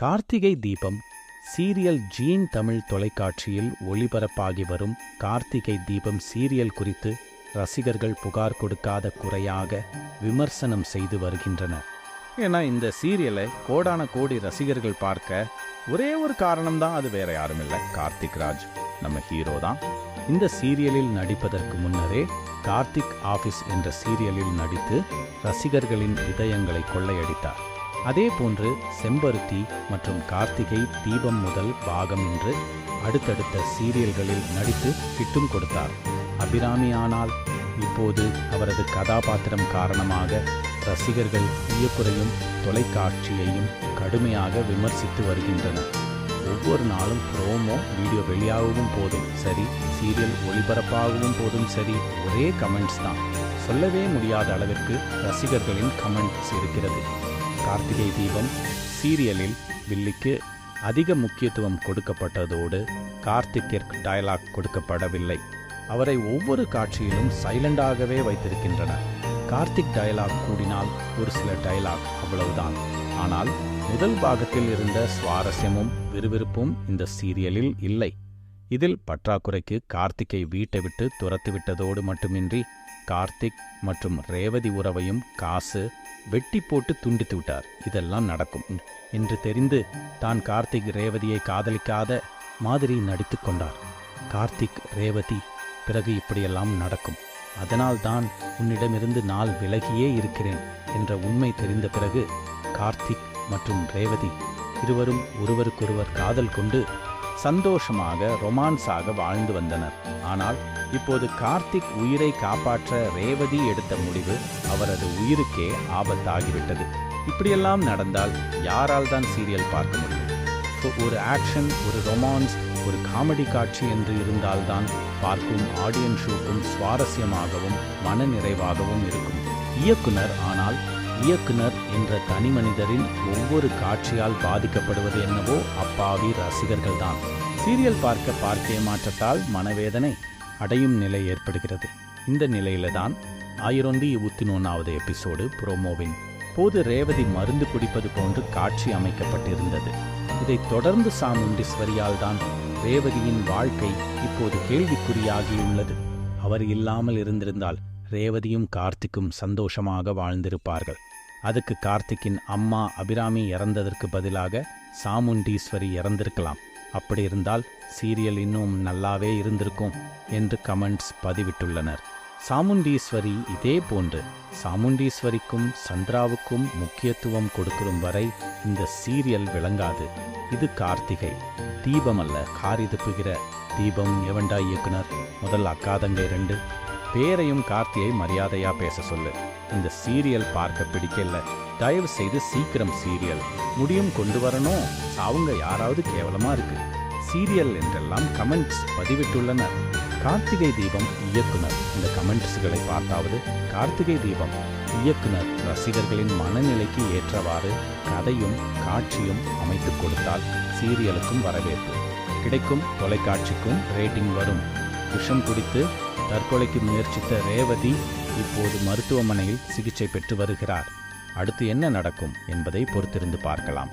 Karthigai Deepam serial gene Tamil தொலைக்காட்சியில் ஒளிபரப்பாகி வரும் Karthigai Deepam serial குறித்து ரசிகர்கள் புகார் கொடுக்காத குறையாக விமர்சனம் செய்து வருகின்றனர் ஏன்னா இந்த சீரியலை கோடான கோடி ரசிகர்கள் பார்க்க ஒரே ஒரு காரணம்தான் அது வேற யாரும் இல்லை. கார்த்திக் ராஜ் நம்ம ஹீரோ தான். இந்த சீரியலில் நடிப்பதற்கு முன்னரே கார்த்திக் ஆபீஸ் என்ற சீரியலில் நடித்து ரசிகர்களின் இதயங்களை கொள்ளையடித்தார். அதே போன்று செம்பருத்தி மற்றும் கார்த்திகை தீபம் முதல் பாகம் என்று அடுத்தடுத்த சீரியல்களில் நடித்து கிட்டும் கொடுத்தார். அபிராமி ஆனால் இப்போது அவரது கதாபாத்திரம் காரணமாக ரசிகர்கள் வியப்புரையும் தொலைக்காட்சியையும் கடுமையாக விமர்சித்து வருகின்றனர். ஒவ்வொரு நாளும் ப்ரோமோ வீடியோ வெளியாகவும் போதும் சரி சீரியல் ஒளிபரப்பாகவும் போதும் சரி ஒரே கமெண்ட்ஸ் தான். சொல்லவே முடியாத அளவிற்கு ரசிகர்களின் கமெண்ட்ஸ் இருக்கிறது. கார்த்திகை தீபம் சீரியலில் வில்லிக்கு அதிக முக்கியத்துவம் கொடுக்கப்பட்டதோடு கார்த்திக்கிற்கு டயலாக் கொடுக்கப்படவில்லை. அவரை ஒவ்வொரு காட்சியிலும் சைலண்டாகவே வைத்திருக்கின்றனர் கார்த்திக் டயலாக் கூடினால் ஒரு சில டயலாக் அவ்வளவுதான். ஆனால் முதல் பாகத்தில் இருந்த சுவாரஸ்யமும் விறுவிறுப்பும் இந்த சீரியலில் இல்லை. இதில் பற்றாக்குறைக்கு கார்த்திக்கை வீட்டை விட்டு துரத்துவிட்டதோடு மட்டுமின்றி கார்த்திக் மற்றும் ரேவதி உறவையும் காசு வெட்டி போட்டு துண்டித்து விட்டார். இதெல்லாம் நடக்கும். என்று தெரிந்து தான் கார்த்திக் ரேவதியை காதலிக்காத மாதிரி நடித்துக் கொண்டார். கார்த்திக் ரேவதி பிறகு இப்படியெல்லாம் நடக்கும். அதனால்தான் உன்னிடமிருந்து நாள் விலகியே இருக்கிறேன் என்ற உண்மை தெரிந்த பிறகு கார்த்திக் மற்றும் ரேவதி இருவரும் ஒருவருக்கொருவர் காதல் கொண்டு சந்தோஷமாக ரொமான்ஸாக வாழ்ந்து வந்தனர். ஆனால் இப்போது கார்த்திக் உயிரை காப்பாற்ற ரேவதி எடுத்த முடிவு அவரது உயிருக்கே ஆபத்தாகிவிட்டது. இப்படியெல்லாம் நடந்தால் யாரால் தான் சீரியல் பார்க்க முடியும்? So, ஒரு ஆக்ஷன் ஒரு ரொமான்ஸ் ஒரு காமெடி காட்சி என்று இருந்தால்தான் பார்க்கும் ஆடியன்ஸுக்கும் ஷூட்டும் சுவாரஸ்யமாகவும் மனநிறைவாகவும் இருக்கும். இயக்குனர் ஆனால் இயக்குனர் என்ற தனி மனிதரின் ஒவ்வொரு காட்சியால் பாதிக்கப்படுவது என்னவோ அப்பாவி ரசிகர்கள்தான். சீரியல் பார்க்க பார்க்க மாற்றத்தால் மனவேதனை அடையும் நிலை ஏற்படுகிறது. இந்த நிலையில்தான் ஆயிரொண்டி இருபத்தி எபிசோடு புரோமோவின் போது ரேவதி மருந்து குடிப்பது போன்று காட்சி அமைக்கப்பட்டிருந்தது. இதைத் தொடர்ந்து சாமுண்டீஸ்வரியால் தான் ரேவதியின் வாழ்க்கை இப்போது கேள்விக்குறியாகியுள்ளது. அவர் இல்லாமல் இருந்திருந்தால் ரேவதியும் கார்த்திக்கும் சந்தோஷமாக வாழ்ந்திருப்பார்கள். அதுக்கு கார்த்திக்கின் அம்மா அபிராமி இறந்ததற்கு பதிலாக சாமுண்டீஸ்வரி இறந்திருக்கலாம். அப்படி இருந்தால் சீரியல் இன்னும் நல்லாவே இருந்திருக்கும் என்று கமெண்ட்ஸ் பதிவிட்டுள்ளனர். சாமுண்டீஸ்வரி இதே போன்று சாமுண்டீஸ்வரிக்கும் சந்திராவுக்கும் முக்கியத்துவம் கொடுக்கும் வரை இந்த சீரியல் விளங்காது. இது கார்த்திகை. தீபம் அல்ல காரி தீபம். எவண்டா இயக்குனர்? முதல் அக்காதங்கை ரெண்டு. பேரையும் கார்த்தியை மரியாதையா பேச சொல்லு. இந்த சீரியல் பார்க்க பிடிக்கல. தயவு செய்து சீக்கிரம் சீரியல். முடியும் கொண்டு வரணும். அவங்க யாராவது கேவலமா இருக்கு. சீரியல் என்றெல்லாம் கமெண்ட்ஸ் பதிவிட்டுள்ளனர். கார்த்திகை தீபம் இயக்குனர். இந்த கமெண்ட்ஸ்களை பார்த்தாவது கார்த்திகை தீபம். இயக்குனர் ரசிகர்களின் மனநிலைக்கு ஏற்றவாறு கதையும் காட்சியும் அமைத்துக் கொடுத்தால் சீரியலுக்கும் வரவேற்பு. கிடைக்கும் தொலைக்காட்சிக்கும் ரேட்டிங் வரும். விஷம் குடித்து தற்கொலைக்கு முயற்சித்த ரேவதி இப்போது மருத்துவமனையில் சிகிச்சை பெற்று வருகிறார். அடுத்து என்ன நடக்கும் என்பதை பொறுத்திருந்து பார்க்கலாம்.